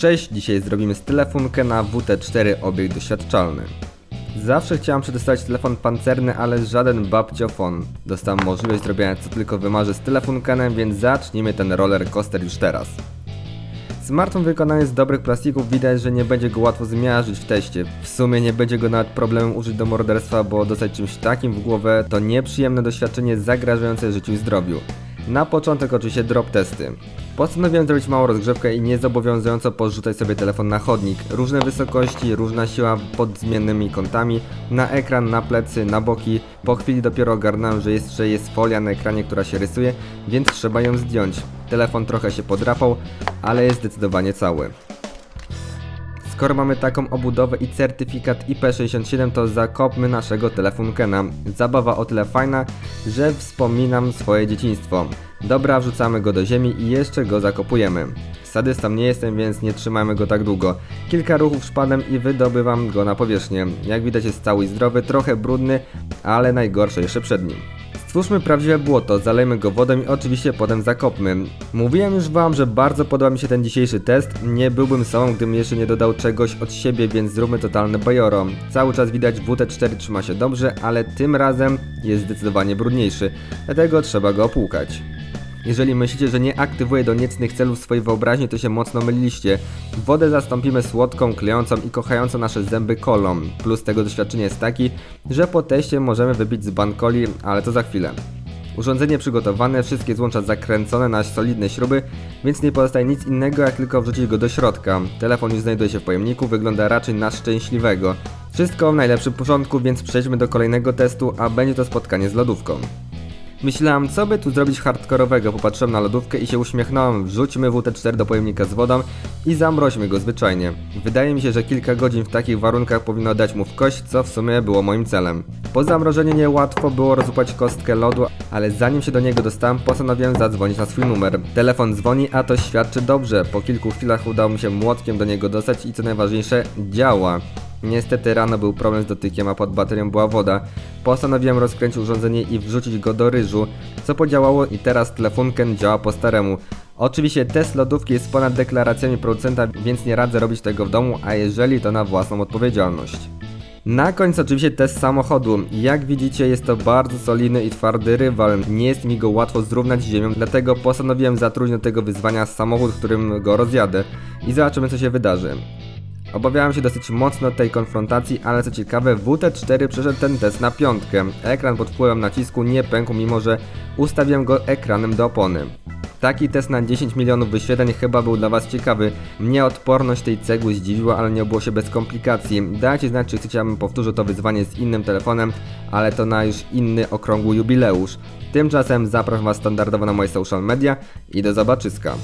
Cześć, dzisiaj zrobimy z telefonkę na WT4 obieg doświadczalny. Zawsze chciałem przetestować telefon pancerny, ale żaden babciofon. Dostałem możliwość zrobienia co tylko wymarzę z telefonkanem, więc zacznijmy ten roller coaster już teraz. Smartfon wykonany z dobrych plastików widać, że nie będzie go łatwo zmiażdżyć w teście. W sumie nie będzie go nawet problemem użyć do morderstwa, bo dostać czymś takim w głowę to nieprzyjemne doświadczenie zagrażające życiu i zdrowiu. Na początek oczywiście drop testy. Postanowiłem zrobić małą rozgrzewkę i niezobowiązująco porzucać sobie telefon na chodnik. Różne wysokości, różna siła pod zmiennymi kątami, na ekran, na plecy, na boki. Po chwili dopiero ogarnąłem, że jeszcze jest folia na ekranie, która się rysuje, więc trzeba ją zdjąć. Telefon trochę się podrapał, ale jest zdecydowanie cały. Skoro mamy taką obudowę i certyfikat IP67, to zakopmy naszego telefonkena. Zabawa o tyle fajna, że wspominam swoje dzieciństwo. Dobra, wrzucamy go do ziemi i jeszcze go zakopujemy. Sadystą nie jestem, więc nie trzymajmy go tak długo. Kilka ruchów szpadem i wydobywam go na powierzchnię. Jak widać jest cały zdrowy, trochę brudny, ale najgorsze jeszcze przed nim. Stwórzmy prawdziwe błoto, zalejmy go wodą i oczywiście potem zakopmy. Mówiłem już wam, że bardzo podoba mi się ten dzisiejszy test. Nie byłbym sobą, gdybym jeszcze nie dodał czegoś od siebie, więc zróbmy totalne bajoro. Cały czas widać WT4 trzyma się dobrze, ale tym razem jest zdecydowanie brudniejszy. Dlatego trzeba go opłukać. Jeżeli myślicie, że nie aktywuje do niecnych celów swojej wyobraźni, to się mocno myliliście. Wodę zastąpimy słodką, klejącą i kochającą nasze zęby kolą. Plus tego doświadczenia jest taki, że po teście możemy wybić z bankoli, ale to za chwilę. Urządzenie przygotowane, wszystkie złącza zakręcone na solidne śruby, więc nie pozostaje nic innego jak tylko wrzucić go do środka. Telefon już znajduje się w pojemniku, wygląda raczej na szczęśliwego. Wszystko w najlepszym porządku, więc przejdźmy do kolejnego testu, a będzie to spotkanie z lodówką. Myślałem, co by tu zrobić hardkorowego, popatrzyłem na lodówkę i się uśmiechnąłem. Wrzućmy WT4 do pojemnika z wodą i zamroźmy go zwyczajnie. Wydaje mi się, że kilka godzin w takich warunkach powinno dać mu w kość, co w sumie było moim celem. Po zamrożeniu niełatwo było rozłupać kostkę lodu, ale zanim się do niego dostałem, postanowiłem zadzwonić na swój numer. Telefon dzwoni, a to świadczy dobrze. Po kilku chwilach udało mi się młotkiem do niego dostać i co najważniejsze, działa. Niestety rano był problem z dotykiem, a pod baterią była woda. Postanowiłem rozkręcić urządzenie i wrzucić go do ryżu, co podziałało i teraz telefonken działa po staremu. Oczywiście test lodówki jest ponad deklaracjami producenta, więc nie radzę robić tego w domu, a jeżeli to na własną odpowiedzialność. Na końcu oczywiście test samochodu. Jak widzicie jest to bardzo solidny i twardy rywal. Nie jest mi go łatwo zrównać z ziemią, dlatego postanowiłem zatrudnić do tego wyzwania samochód, którym go rozjadę i zobaczymy co się wydarzy. Obawiałem się dosyć mocno tej konfrontacji, ale co ciekawe, WT4 przeszedł ten test na piątkę. Ekran pod wpływem nacisku nie pękł, mimo że ustawiłem go ekranem do opony. Taki test na 10 milionów wyświetleń chyba był dla Was ciekawy. Mnie odporność tej cegły zdziwiła, ale nie obyło się bez komplikacji. Dajcie znać, czy chcecie, abym powtórzył to wyzwanie z innym telefonem, ale to na już inny okrągły jubileusz. Tymczasem zapraszam Was standardowo na moje social media i do zobaczyska.